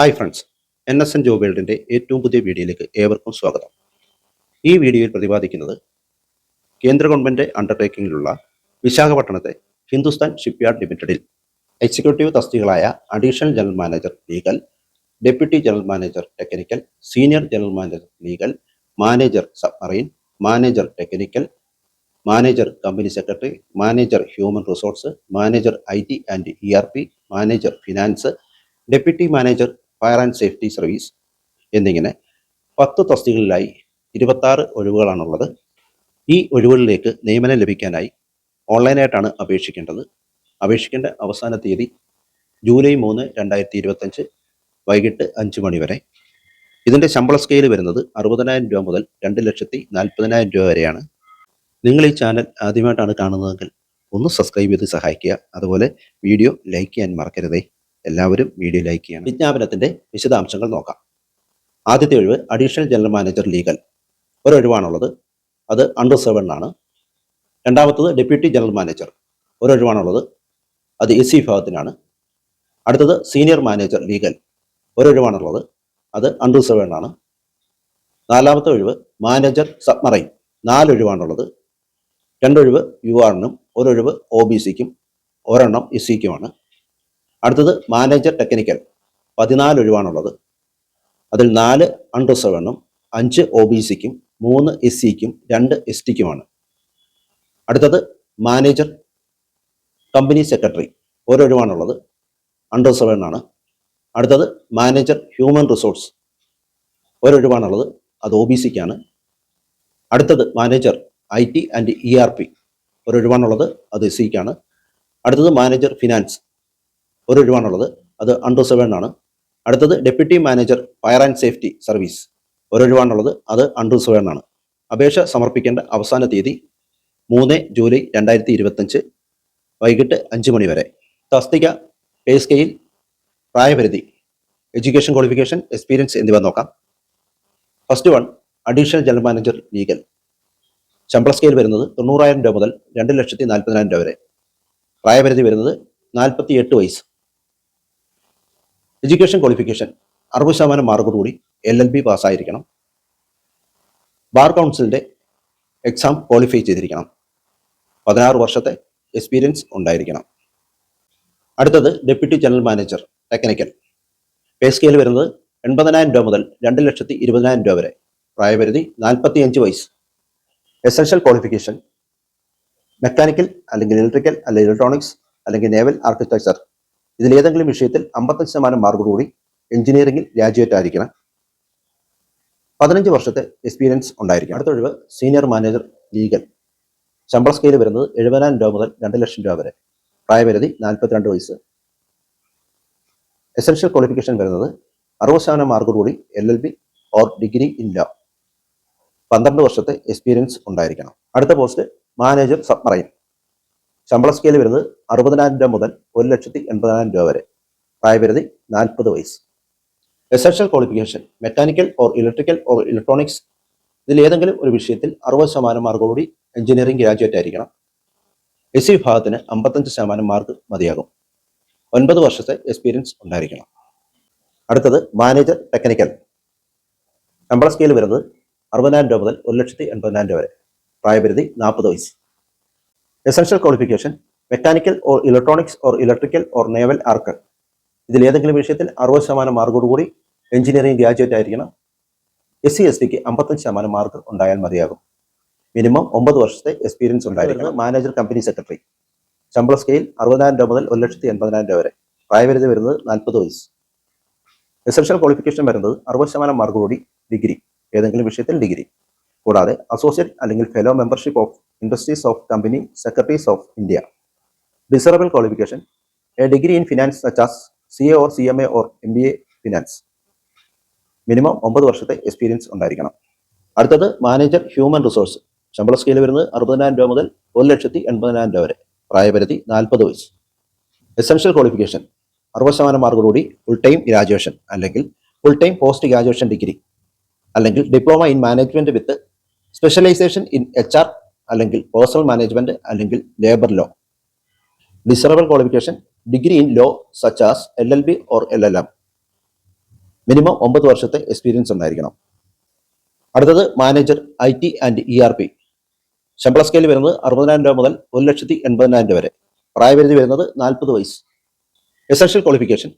Hi friends N S N job വേൾഡിന്റെ ഏറ്റവും പുതിയ വീഡിയോയിലേക്ക് ഏവർക്കും സ്വാഗതം. ഈ വീഡിയോയിൽ പ്രതിപാദിക്കുന്നത് കേന്ദ്ര ഗവൺമെന്റ് അണ്ടർടേക്കിങ്ങിലുള്ള വിശാഖപട്ടണത്തെ ഹിന്ദുസ്ഥാൻ ഷിപ്പ്യാർഡ് ലിമിറ്റഡിൽ executive തസ്തികളായ additional general manager legal deputy general manager technical senior general manager legal manager submarine manager technical manager company secretary manager human resource manager I T and E R P manager finance deputy manager fire and safety service എന്നിങ്ങനെ പത്ത് തസ്തികളിലായി ഇരുപത്താറ് ഒഴിവുകളാണുള്ളത്. ഈ ഒഴിവുകളിലേക്ക് നിയമനം ലഭിക്കാനായി ഓൺലൈനായിട്ടാണ് അപേക്ഷിക്കേണ്ടത്. അപേക്ഷിക്കേണ്ട അവസാന തീയതി July മൂന്ന് രണ്ടായിരത്തി ഇരുപത്തഞ്ച് വൈകിട്ട് അഞ്ച് മണി വരെ. ഇതിന്റെ ശമ്പള സ്കെയിൽ വരുന്നത് അറുപതിനായിരം രൂപ മുതൽ രണ്ട് ലക്ഷത്തി നാൽപ്പതിനായിരം രൂപ വരെയാണ്. നിങ്ങൾ ഈ ചാനൽ ആദ്യമായിട്ടാണ് കാണുന്നതെങ്കിൽ ഒന്ന് സബ്സ്ക്രൈബ് ചെയ്ത് സഹായിക്കുക. അതുപോലെ വീഡിയോ ലൈക്ക് ചെയ്യാൻ മറക്കരുതേ. എല്ലാവരും വീഡിയോ ലൈക്ക് ചെയ്യണം. വിജ്ഞാപനത്തിന്റെ വിശദാംശങ്ങൾ നോക്കാം. ആദ്യത്തെ ഒഴിവ് അഡീഷണൽ ജനറൽ മാനേജർ ലീഗൽ. ഒരൊഴിവാണുള്ളത്. അത് അണ്ടർ ആണ്. രണ്ടാമത്തത് ഡെപ്യൂട്ടി ജനറൽ മാനേജർ. ഒരൊഴിവാണുള്ളത്. അത് എസ് സി വിഭാഗത്തിനാണ്. അടുത്തത് സീനിയർ മാനേജർ ലീഗൽ. ഒരൊഴിവാണുള്ളത്. അത് അണ്ടർ ആണ്. നാലാമത്തെ ഒഴിവ് മാനേജർ സബ്മറൈൻ. നാലൊഴിവാണുള്ളത്. രണ്ടൊഴിവ് യു ആറിനും ഒരൊഴിവ് ഒ ബി സിക്കും ഒരെണ്ണം എസ് സിക്കുമാണ്. അടുത്തത് മാനേജർ ടെക്നിക്കൽ പതിനാല് ഒഴിവാണുള്ളത്. അതിൽ നാല് അൺറിസർവെണ്ണും അഞ്ച് ഒ ബി സിക്കും മൂന്ന് എസ് സിക്കും രണ്ട് എസ് ടിക്കുമാണ് അടുത്തത് മാനേജർ കമ്പനി സെക്രട്ടറി ഒരൊഴിവാണുള്ളത് അൺറിസർവൺ ആണ്. അടുത്തത് മാനേജർ ഹ്യൂമൻ റിസോഴ്സ് ഒരൊഴിവാണുള്ളത് അത് ഒ ബി സിക്കാണ് അടുത്തത് manager I T and E R P ഒരൊഴിവാണുള്ളത് അത് എസ് സിക്കാണ് അടുത്തത് മാനേജർ ഫിനാൻസ് ഒരു ഒഴിവാണുള്ളത് അത് അണ്ടർ സെവൻ ആണ്. അടുത്തത് deputy manager fire and safety service. ഒരു ഒഴിവാണുള്ളത് അത് അണ്ടർ സെവൻ ആണ്. അപേക്ഷ സമർപ്പിക്കേണ്ട അവസാന തീയതി മൂന്ന് ജൂലൈ രണ്ടായിരത്തി ഇരുപത്തഞ്ച് വൈകിട്ട് അഞ്ച് മണി വരെ. തസ്തിക പേ സ്കെയിൽ പ്രായപരിധി എഡ്യൂക്കേഷൻ ക്വാളിഫിക്കേഷൻ എക്സ്പീരിയൻസ് എന്നിവ നോക്കാം. First one additional general manager legal. ശമ്പള സ്കെയിൽ വരുന്നത് തൊണ്ണൂറായിരം രൂപ മുതൽ രണ്ട് ലക്ഷത്തി നാൽപ്പതിനായിരം രൂപ വരെ. പ്രായപരിധി വരുന്നത് നാൽപ്പത്തി എട്ട് വയസ്സ്. എഡ്യൂക്കേഷൻ ക്വാളിഫിക്കേഷൻ അറുപത് ശതമാനം മാർക്കോടുകൂടി എൽ എൽ ബി പാസ്സായിരിക്കണം ബാർ കൗൺസിലിന്റെ എക്സാം ക്വാളിഫൈ ചെയ്തിരിക്കണം. പതിനാറ് വർഷത്തെ എക്സ്പീരിയൻസ് ഉണ്ടായിരിക്കണം. അടുത്തത് deputy general manager technical pay scale വരുന്നത് എൺപതിനായിരം രൂപ മുതൽ രണ്ട് ലക്ഷത്തി ഇരുപതിനായിരം രൂപ വരെ. പ്രായപരിധി നാൽപ്പത്തി അഞ്ച് വയസ്സ്. എസൻഷ്യൽ ക്വാളിഫിക്കേഷൻ മെക്കാനിക്കൽ അല്ലെങ്കിൽ ഇലക്ട്രിക്കൽ അല്ലെങ്കിൽ ഇലക്ട്രോണിക്സ് അല്ലെങ്കിൽ നേവൽ ആർക്കിടെക്ചർ ഇതിൽ ഏതെങ്കിലും വിഷയത്തിൽ അമ്പത്തഞ്ച് ശതമാനം മാർക്കോടുകൂടി എഞ്ചിനീയറിംഗിൽ ഗ്രാജുവേറ്റ് ആയിരിക്കണം. പതിനഞ്ച് വർഷത്തെ എക്സ്പീരിയൻസ് ഉണ്ടായിരിക്കും അടുത്ത ഒഴിവ് സീനിയർ മാനേജർ ലീഗൽ. ശമ്പള സ്കെയിൽ വരുന്നത് എഴുപതിനായിരം രൂപ മുതൽ രണ്ട് ലക്ഷം രൂപ വരെ. പ്രായപരിധി നാൽപ്പത്തിരണ്ട് വയസ്സ്. എസൻഷ്യൽ ക്വാളിഫിക്കേഷൻ വരുന്നത് അറുപത് ശതമാനം മാർക്കോടുകൂടി L L B or degree in law. പന്ത്രണ്ട് വർഷത്തെ എക്സ്പീരിയൻസ് ഉണ്ടായിരിക്കണം. അടുത്ത പോസ്റ്റ് മാനേജർ സബ്മറൈൻ. ശമ്പള സ്കെയിൽ വരുന്നത് അറുപതിനായിരം രൂപ മുതൽ ഒരു ലക്ഷത്തി എൺപതിനായിരം രൂപ വരെ. പ്രായപരിധി നാൽപ്പത് വയസ്സ്. Essential qualification mechanical or electrical or electronics ഇതിൽ ഏതെങ്കിലും ഒരു വിഷയത്തിൽ അറുപത് ശതമാനം മാർക്കോടുകൂടി എഞ്ചിനീയറിംഗ് ഗ്രാജുവേറ്റ് ആയിരിക്കണം. എസ് സി വിഭാഗത്തിന് അമ്പത്തഞ്ച് ശതമാനം മാർക്ക് മതിയാകും. ഒൻപത് വർഷത്തെ എക്സ്പീരിയൻസ് ഉണ്ടായിരിക്കണം. അടുത്തത് മാനേജർ ടെക്നിക്കൽ ശമ്പള സ്കെയിൽ വരുന്നത് അറുപതിനായിരം രൂപ മുതൽ ഒരു ലക്ഷത്തി എൺപതിനായിരം രൂപ വരെ. പ്രായപരിധി നാൽപ്പത് വയസ്സ്. Essential qualification mechanical or electronics or electrical or naval arch ഇതിൽ ഏതെങ്കിലും വിഷയത്തിൽ അറുപത് ശതമാനം മാർക്കോടുകൂടി എഞ്ചിനീയറിംഗ് ഗ്രാജുവേറ്റ് ആയിരിക്കണം. എസ് സി എസ് ടിക്ക് അമ്പത്തഞ്ച് ശതമാനം മാർക്ക് ഉണ്ടായാൽ മതിയാകും. മിനിമം ഒമ്പത് വർഷത്തെ എക്സ്പീരിയൻസ് ഉണ്ടായിരിക്കണം. മാനേജർ കമ്പനി സെക്രട്ടറി ശമ്പള സ്കെയിൽ അറുപതിനായിരം രൂപ മുതൽ ഒരു ലക്ഷത്തി എൺപതിനായിരം രൂപ വരെ. പ്രായപരിധി വരുന്നത് നാൽപ്പത് വയസ്സ്. എസൻഷ്യൽ ക്വാളിഫിക്കേഷൻ വരുന്നത് അറുപത് ശതമാനം മാർക്കോടുകൂടി ഡിഗ്രി ഏതെങ്കിലും വിഷയത്തിൽ ഡിഗ്രി കൂടാതെ അസോസിയേറ്റ് അല്ലെങ്കിൽ fellow membership of industries of company secretaries of India desirable qualification a degree in finance such as C A or C M A or M B A finance minimum ഒമ്പത് വർഷത്തെ experience ഉണ്ടായിരിക്കണം. അടുത്തത് manager human resource ശമ്പള scale വരുന്നത് അറുപതിനായിരം രൂപ മുതൽ ഒരു ലക്ഷത്തി എൺപതിനായിരം രൂപ വരെ. പ്രായപരിധി നാൽപ്പത് വയസ്സ്. എസൻഷ്യൽ ക്വാളിഫിക്കേഷൻ അറുപത് ശതമാനം മാർക്കോടുകൂടി ഫുൾ ടൈം ഗ്രാജുവേഷൻ അല്ലെങ്കിൽ full time post graduation degree അല്ലെങ്കിൽ diploma in management with specialisation in H R അല്ലെങ്കിൽ പേഴ്സണൽ മാനേജ്മെന്റ് അല്ലെങ്കിൽ labour law. Desirable qualification degree in law such as L L B or L L M. Minimum ഒമ്പത് വർഷത്തെ experience ഉണ്ടായിരിക്കണം. അടുത്തത് manager I T and E R P. ശമ്പള scale വരുന്നത് അറുപതിനായിരം രൂപ മുതൽ ഒരു ലക്ഷത്തി എൺപതിനായിരം രൂപ വരെ. പ്രായപരിധി വരുന്നത് നാൽപ്പത് വയസ്സ്. Essential qualification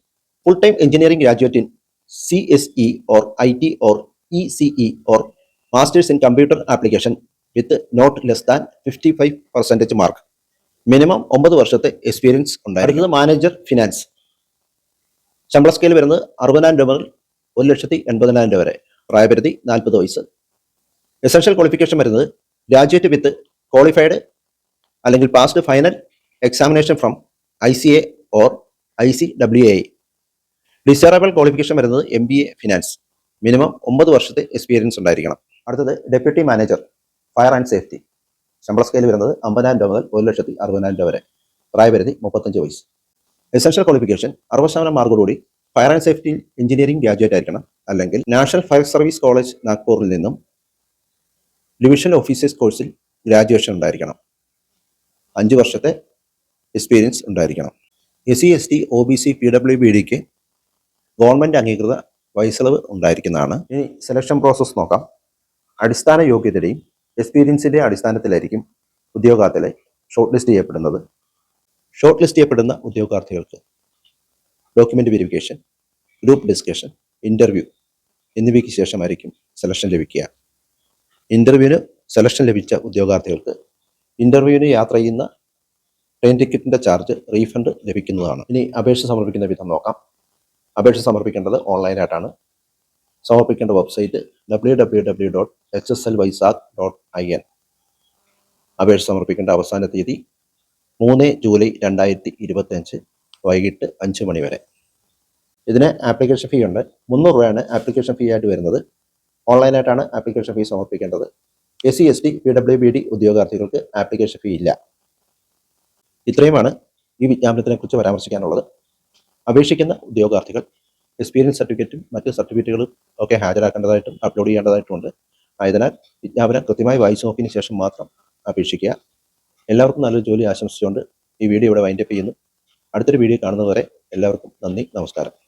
full time engineering graduate in C S E or I T or E C E or masters in computer application with not less than fifty five percentage mark minimum ഒമ്പത് വർഷത്തെ experience ഉണ്ടായിരുന്നത് manager finance ശമ്പള scale വരുന്നത് അറുപതിനായിരം രൂപ മുതൽ ഒരു ലക്ഷത്തി എൺപതിനായിരം രൂപ വരെ. പ്രായപരിധി നാൽപ്പത് വയസ്സ്. എസൻഷ്യൽ ക്വാളിഫിക്കേഷൻ വരുന്നത് ഗ്രാജുവേറ്റ് വിത്ത് ക്വാളിഫൈഡ് അല്ലെങ്കിൽ passed final examination from I C A or I C W A desirable qualification വരുന്നത് M B A finance minimum ഒമ്പത് വർഷത്തെ എക്സ്പീരിയൻസ് ഉണ്ടായിരിക്കണം. അടുത്തത് deputy manager fire and safety. ശമ്പള സ്കെയിൽ വരുന്നത് അമ്പതിനായിരം രൂപ മുതൽ ഒരു ലക്ഷത്തി അറുപതിനായിരം രൂപ വരെ. പ്രായപരിധി മുപ്പത്തഞ്ച് വയസ്സ്. എസൻഷ്യൽ ക്വാളിഫിക്കേഷൻ അറുപത് ശതമാനം മാർക്കോടുകൂടി fire and safety engineering graduate ആയിരിക്കണം. അല്ലെങ്കിൽ നാഷണൽ ഫയർ സർവീസ് കോളേജ് നാഗ്പൂരിൽ നിന്നും ഡിവിഷൻ ഓഫീസേഴ്സ് കോഴ്സിൽ ഗ്രാജുവേഷൻ ഉണ്ടായിരിക്കണം. അഞ്ച് വർഷത്തെ എക്സ്പീരിയൻസ് ഉണ്ടായിരിക്കണം. S C S T O B C P W B ഡിക്ക് ഗവൺമെന്റ് അംഗീകൃത വയസ്സളവ് ഉണ്ടായിരിക്കുന്നതാണ്. ഇനി സെലക്ഷൻ പ്രോസസ്സ് നോക്കാം. അടിസ്ഥാന യോഗ്യതയുടെയും എക്സ്പീരിയൻസിന്റെ അടിസ്ഥാനത്തിലായിരിക്കും ഉദ്യോഗാർത്ഥികളെ ഷോർട്ട് ലിസ്റ്റ് ചെയ്യപ്പെടുന്നത്. ഷോർട്ട് ലിസ്റ്റ് ചെയ്യപ്പെടുന്ന ഉദ്യോഗാർത്ഥികൾക്ക് document verification group discussion interview എന്നിവയ്ക്ക് ശേഷമായിരിക്കും സെലക്ഷൻ ലഭിക്കുക. ഇന്റർവ്യൂവിന് സെലക്ഷൻ ലഭിച്ച ഉദ്യോഗാർത്ഥികൾക്ക് ഇന്റർവ്യൂവിന് യാത്ര ചെയ്യുന്ന ട്രെയിൻ ടിക്കറ്റിന്റെ ചാർജ് റീഫണ്ട് ലഭിക്കുന്നതാണ്. ഇനി അപേക്ഷ സമർപ്പിക്കുന്ന വിധം നോക്കാം. അപേക്ഷ സമർപ്പിക്കേണ്ടത് ഓൺലൈനായിട്ടാണ് സമർപ്പിക്കേണ്ട website W W W dot H S L Vizag dot I N അപേക്ഷ സമർപ്പിക്കേണ്ട അവസാന തീയതി മൂന്ന് ജൂലൈ രണ്ടായിരത്തി ഇരുപത്തഞ്ച് വൈകിട്ട് അഞ്ച് മണി വരെ. ഇതിന് ആപ്ലിക്കേഷൻ ഫീ ഉണ്ട്. മുന്നൂറ് രൂപയാണ് ആപ്ലിക്കേഷൻ ഫീ ആയിട്ട് വരുന്നത്. ഓൺലൈനായിട്ടാണ് ആപ്ലിക്കേഷൻ ഫീ സമർപ്പിക്കേണ്ടത്. S C S T P W B D ഉദ്യോഗാർത്ഥികൾക്ക് ആപ്ലിക്കേഷൻ ഫീ ഇല്ല. ഇത്രയുമാണ് ഈ വിജ്ഞാപനത്തിനെ കുറിച്ച് പരാമർശിക്കാനുള്ളത്. അപേക്ഷിക്കുന്ന ഉദ്യോഗാർത്ഥികൾ എക്സ്പീരിയൻസ് സർട്ടിഫിക്കറ്റും മറ്റ് സർട്ടിഫിക്കറ്റുകളും ഒക്കെ ഹാജരാക്കേണ്ടതായിട്ടും അപ്ലോഡ് ചെയ്യേണ്ടതായിട്ടുമുണ്ട്. ആയതിനാൽ വിജ്ഞാപനം കൃത്യമായി വായിച്ചു നോക്കിയതിന് ശേഷം മാത്രം അപേക്ഷിക്കുക. എല്ലാവർക്കും നല്ലൊരു ജോലി ആശംസിച്ചുകൊണ്ട് ഈ വീഡിയോ ഇവിടെ വൈൻഡപ്പ് ചെയ്യുന്നു. അടുത്തൊരു വീഡിയോ കാണുന്നതുവരെ എല്ലാവർക്കും നന്ദി നമസ്കാരം.